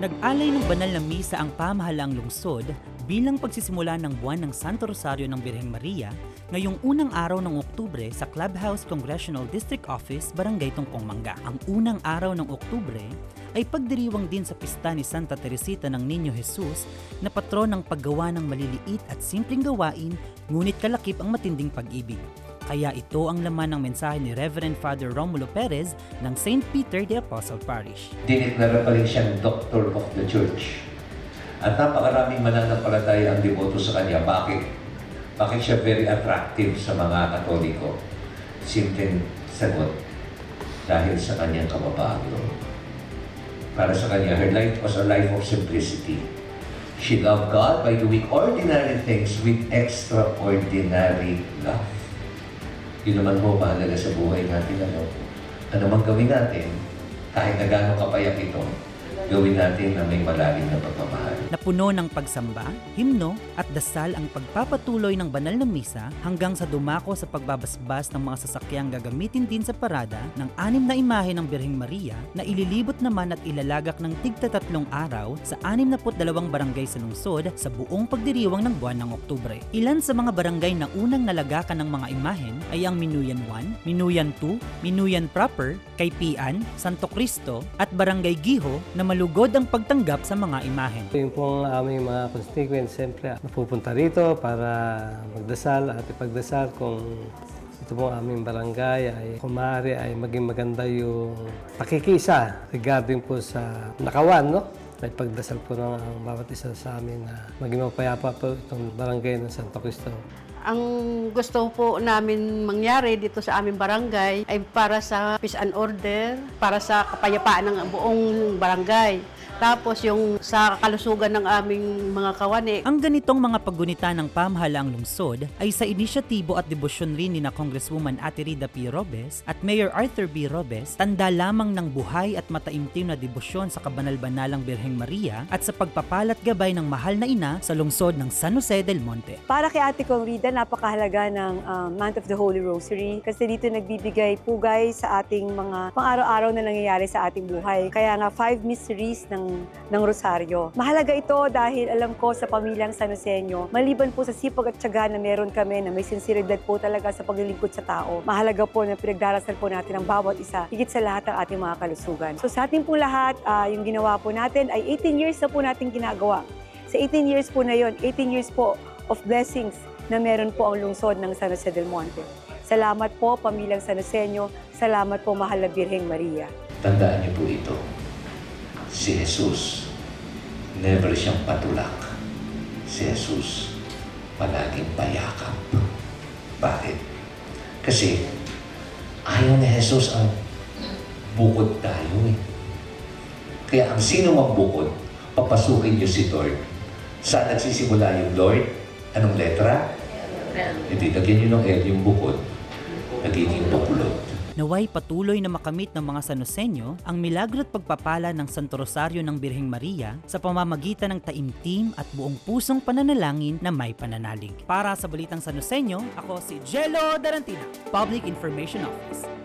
Nag-alay ng banal na misa ang pamahalaang lungsod bilang pagsisimula ng buwan ng Santo Rosario ng Birheng Maria ngayong unang araw ng Oktubre sa Clubhouse Congressional District Office, Barangay Tungkong Mangga. Ang unang araw ng Oktubre ay pagdiriwang din sa pista ni Santa Teresita ng Niño Jesus na patron ng paggawa ng maliliit at simpleng gawain ngunit kalakip ang matinding pag-ibig. Kaya ito ang laman ng mensahe ni Reverend Father Romulo Perez ng St. Peter the Apostle Parish. Dineklara pa rin siyang Doctor of the Church. At napakaraming mananampalataya ang deboto sa kanya. Bakit? Bakit siya very attractive sa mga katoliko? Simpleng sagot. Dahil sa kanyang kababago. Para sa kanya, her life was a life of simplicity. She loved God by doing ordinary things with extraordinary love. Yun naman ho mahalaga sa buhay natin. Ano? Ano man gawin natin, kahit na gano'ng kapayak ito, gawin natin na may malalim na pagmamahal. Napuno ng pagsamba, himno at dasal ang pagpapatuloy ng banal na misa hanggang sa dumako sa pagbabasbas ng mga sasakyang gagamitin din sa parada ng anim na imahe ng Birheng Maria na ililibot naman at ilalagak ng tigta tatlong araw sa 62 barangay sa lungsod sa buong pagdiriwang ng buwan ng Oktubre. Ilan sa mga barangay na unang nalagakan ng mga imahen ay ang Minuyan 1, Minuyan 2, Minuyan Proper, Kaypian, Santo Cristo at Barangay Giho na malugod ang pagtanggap sa mga imahen. Yung pong aming mga constituents, siyempre, napupunta rito para magdasal at ipagdasal kung ito pong aming barangay ay kumari ay maging maganda yung pakikisa regarding po sa nakawan, no? May pagdasal po ng ang bawat isa sa amin na maging mapayapa po itong barangay ng Santo Cristo. Ang gusto po namin mangyari dito sa aming barangay ay para sa peace and order, para sa kapayapaan ng buong barangay. Tapos yung sa kalusugan ng aming mga kawani, Ang ganitong mga paggunita ng pamahalaang lungsod ay sa inisyatibo at debosyon rin ni na Congresswoman Ate Rida P. Robes at Mayor Arthur B. Robes, tanda lamang ng buhay at mataimtim na debosyon sa kabanal-banalang Birheng Maria at sa pagpapalat gabay ng mahal na ina sa lungsod ng San Jose del Monte. Para kay Ate Kong Rida, napakahalaga ng um, Month of the Holy Rosary kasi dito nagbibigay pugay sa ating mga pang-araw-araw na nangyayari sa ating buhay. Kaya nga, five mysteries ng, ng Rosaryo. Mahalaga ito dahil alam ko sa pamilyang San Joseño, maliban po sa sipag at tiyaga na meron kami na may sinseridad po talaga sa paglilingkod sa tao, mahalaga po na pinagdarasal po natin ang bawat isa, higit sa lahat ang ating mga kalusugan. So sa ating po lahat, ah, yung ginawa po natin ay 18 years na po natin ginagawa. Sa 18 years po na yon, 18 years po of blessings na meron po ang lungsod ng San Jose del Monte. Salamat po, pamilyang San Joseño. Salamat po, mahal na Birheng Maria. Tandaan niyo po ito. Si Jesus, never siyang patulak. Si Jesus, palaging payakap. Bakit? Kasi ayaw ni Jesus ang bukod tayo eh. Kaya ang sino mang bukod, papasukin niyo si Lord. Saan nagsisimula yung Lord? Anong letra? Hindi, lagyan niyo ng L yung bukod. Nagiging buklod. Naway patuloy na makamit ng mga Sanosenyo ang milagro at pagpapala ng Santo Rosario ng Birheng Maria sa pamamagitan ng taimtim at buong pusong pananalangin na may pananalig. Para sa Balitang Sanosenyo, ako si Jello Darantina, Public Information Office.